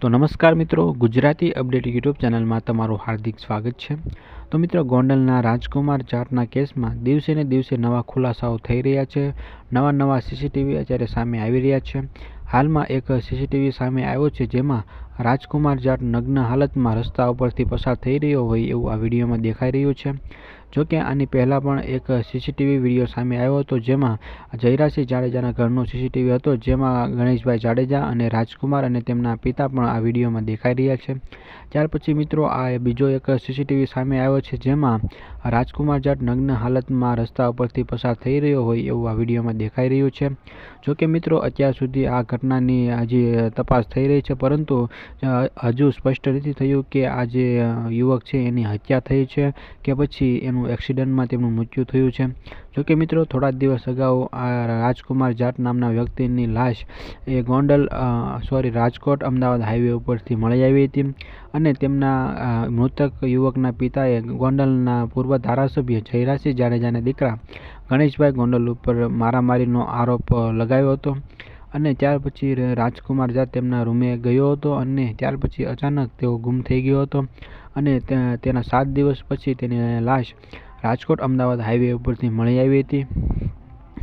તો નમસ્કાર મિત્રો, ગુજરાતી અપડેટ યુટ્યુબ ચેનલમાં તમારું હાર્દિક સ્વાગત છે. તો મિત્રો, ગોંડલના રાજકુમાર જાટના કેસમાં દિવસે ને દિવસે નવા ખુલાસાઓ થઈ રહ્યા છે. નવા નવા સીસીટીવી અત્યારે સામે આવી રહ્યા છે. હાલમાં એક સીસીટીવી સામે આવ્યો છે જેમાં રાજકુમાર જાટ નગ્ન હાલતમાં રસ્તા ઉપરથી પસાર થઈ રહ્યો હોય એવું આ વિડીયોમાં દેખાઈ રહ્યું છે. જોકે આની પહેલાં પણ એક સીસીટીવી વીડિયો સામે આવ્યો હતો જેમાં જયરાસિંહ જાડેજાના ઘરનો સીસીટીવી હતો, જેમાં ગણેશભાઈ જાડેજા અને રાજકુમાર અને તેમના પિતા પણ આ વિડીયોમાં દેખાઈ રહ્યા છે. ત્યાર પછી મિત્રો, આ બીજો એક સીસીટીવી સામે આવ્યો છે જેમાં રાજકુમાર જાટ નગ્ન હાલતમાં રસ્તા ઉપરથી પસાર થઈ રહ્યો હોય એવું આ વિડીયોમાં દેખાઈ રહ્યું છે. જોકે મિત્રો, અત્યાર સુધી આ ઘટનાની હજી તપાસ થઈ રહી છે, પરંતુ હજુ સ્પષ્ટ નથી થયું કે આ જે યુવક છે એની હત્યા થઈ છે કે પછી એનું એક્સિડન્ટમાં તેમનું મૃત્યુ થયું છે. જોકે મિત્રો થોડા દિવસ અગાઉ આ રાજકુમાર જાટ નામના વ્યક્તિની લાશ એ ગોંડલ સોરી, રાજકોટ, અમદાવાદ હાઈવે ઉપરથી મળી આવી હતી અને તેમના મૃતક યુવકના પિતાએ ગોંડલના પૂર્વ ધારાસભ્ય જયરાસિંહ જાડેજાના દીકરા ગણેશભાઈ ગોંડલ ઉપર મારામારીનો આરોપ લગાવ્યો હતો. અને ત્યાર પછી રાજકુમાર જાત તેમના રૂમે ગયો હતો અને ત્યાર પછી અચાનક તેઓ ગુમ થઈ ગયો હતો અને તેના સાત દિવસ પછી તેની લાશ રાજકોટ અમદાવાદ હાઈવે ઉપરથી મળી આવી હતી.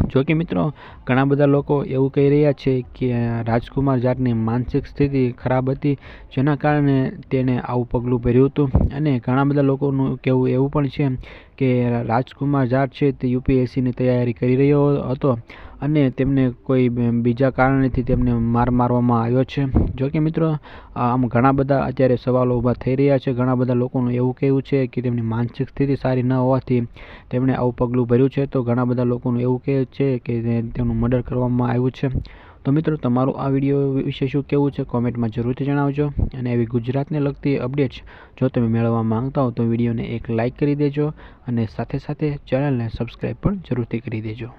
જોકે મિત્રો, ઘણા બધા લોકો એવું કહી રહ્યા છે કે રાજકુમાર જાટની માનસિક સ્થિતિ ખરાબ હતી, જેના કારણે તેણે આવું પગલું ભર્યું હતું. અને ઘણા બધા લોકોનું કહેવું એવું પણ છે કે રાજકુમાર જાટ છે તે યુપીએસસીની તૈયારી કરી રહ્યો હતો. અને તેમને કોઈ બીજા કારણેથી તેમને માર મારવામાં આવ્યો છે. જો કે મિત્રો, આમ ઘણા બધા અત્યારે સવાલો ઊભા થઈ રહ્યા છે. ઘણા બધા લોકોનું એવું કહેવું છે કે તેમની માનસિક સ્થિતિ સારી ન હોવાથી તેમણે આવું પગલું ભર્યું છે. તો ઘણા બધા લોકોનું એવું કહે છે કે તેમનું મર્ડર કરવામાં આવ્યું છે. તો મિત્રો, તમારું આ વીડિયો વિશે શું કહેવું છે કોમેન્ટમાં જરૂરથી જણાવજો. અને એવી ગુજરાતને લગતી અપડેટ્સ જો તમે મેળવવા માંગતા હો તો વિડીયોને એક લાઇક કરી દેજો અને સાથે સાથે ચેનલને સબસ્ક્રાઈબ પણ જરૂરથી કરી દેજો.